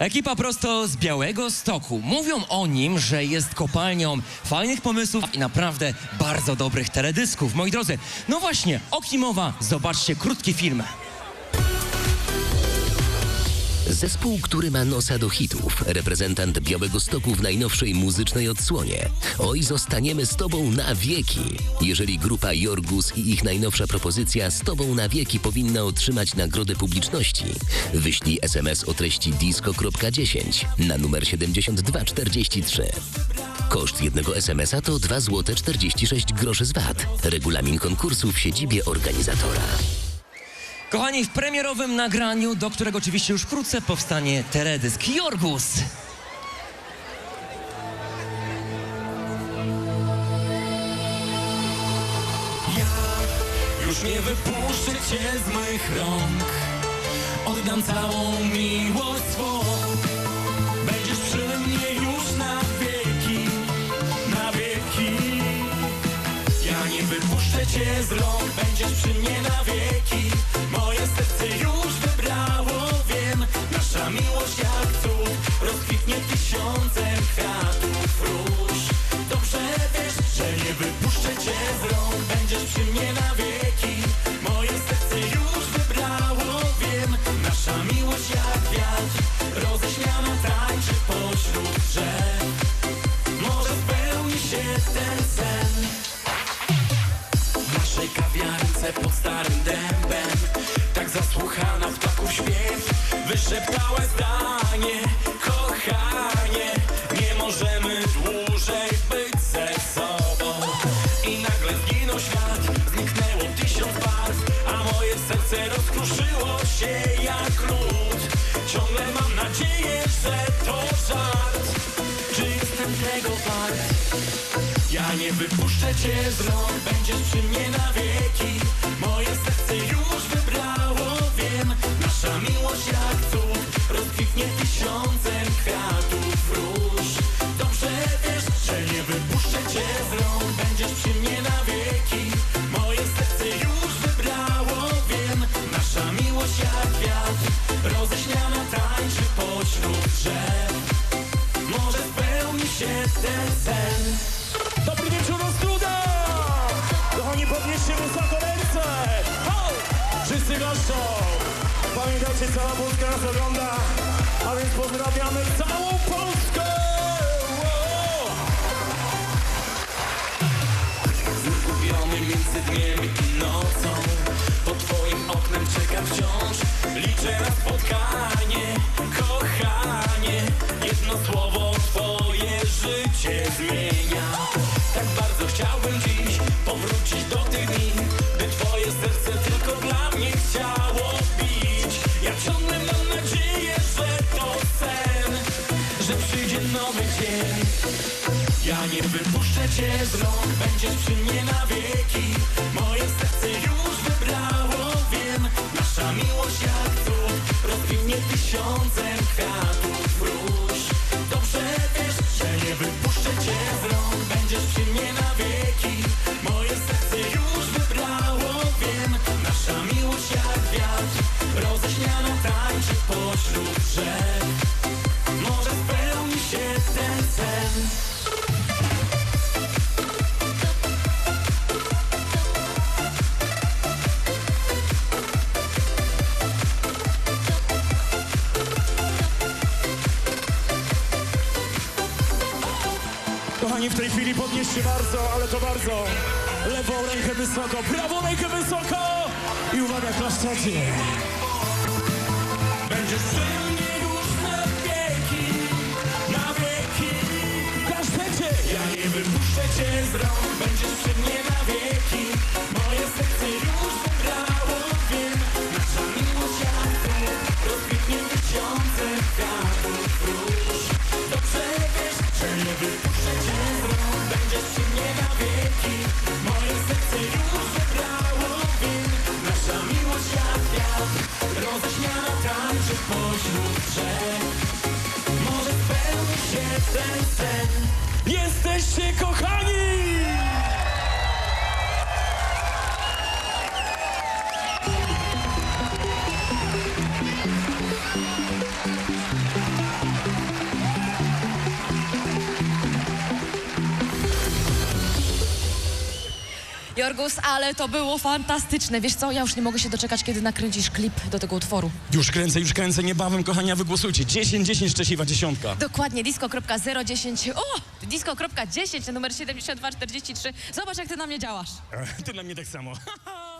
Ekipa prosto z Białego Stoku. Mówią o nim, że jest kopalnią fajnych pomysłów i naprawdę bardzo dobrych teledysków. Moi drodzy, no właśnie, o kim mowa? Zobaczcie krótki film. Zespół, który ma nosa do hitów, reprezentant Białego Stoku w najnowszej muzycznej odsłonie. Oj, zostaniemy z Tobą na wieki. Jeżeli grupa Jorgus i ich najnowsza propozycja z Tobą na wieki powinna otrzymać nagrodę publiczności, wyślij SMS o treści disco.10 na numer 7243. Koszt jednego SMS-a to 2 zł 46 groszy z VAT. Regulamin konkursu w siedzibie organizatora. Kochani, w premierowym nagraniu, do którego oczywiście już wkrótce powstanie teledysk. Jorgus. Już nie wypuszczę cię z mych rąk. Oddam całą miłość swą. Będziesz przy mnie już na wieki Na wieki. Ja nie wypuszczę cię z rąk Będziesz przy mnie na wieki Będziesz przy mnie na wieki. Moje serce już wybrało Wiem, nasza miłość jak wiatr. Roześmiana tańczy pośród drzew. Może spełni się ten sen. W naszej kawiarence pod starym dębem. Tak zasłuchana w taków śpiew. Wyszeptała zdanie nie wypuszczę cię z rąk, będziesz przy mnie na wieki. Moje serce już wybrało, wiem. Nasza miłość jak cud, rozkwitnie tysiącem kwiatów róż. Dobrze wiesz, że nie wypuszczę cię z rąk, będziesz przy mnie na wieki. Moje serce już wybrało, wiem. Nasza miłość jak wiatr, roześmiana tańczy pośród drzew. Może spełni się ten sen Dobry wieczór, Ostruda! Kochani, podnieście wysoko ręce! Ho! Wszyscy goszczą! Pamiętajcie, cała Polska nas ogląda, a więc pozdrawiamy całą Polskę! Wow! Zgubiony między dniem i nocą Pod twoim oknem czeka wciąż Liczę na spotkanie Kochanie Jedno słowo twoje życie zmienia ja nie wypuszczę cię z rąk, będziesz przy mnie na wieki. Moje serce już wybrało, wiem Nasza miłość jak cud, rozwinie tysiącem kwiatów róż Dobrze wiesz, że nie wypuszczę cię z rąk, będziesz przy mnie na wieki. Moje serce już wybrało, wiem Nasza miłość jak wiatr, roześmiana tańczy pośród drzew. Może spełni się ten sen chwili podnieście bardzo, ale to bardzo lewą rękę wysoko, prawą rękę wysoko i uwaga, klaszczecie. Będziesz przy mnie już na wieki, na wieki Klaszczecie! Ja nie wypuszczę cię z rąk, Jesteście kochani! Jorgus, ale to było fantastyczne. Wiesz co, ja już nie mogę się doczekać, kiedy nakręcisz klip do tego utworu. Już kręcę, już kręcę, niebawem, kochania, wygłosujcie. 10, 10, szczęśliwa dziesiątka. Dokładnie, disco.010. O! Disco.10, numer 7243. Zobacz, jak ty na mnie działasz. Ty na mnie tak samo.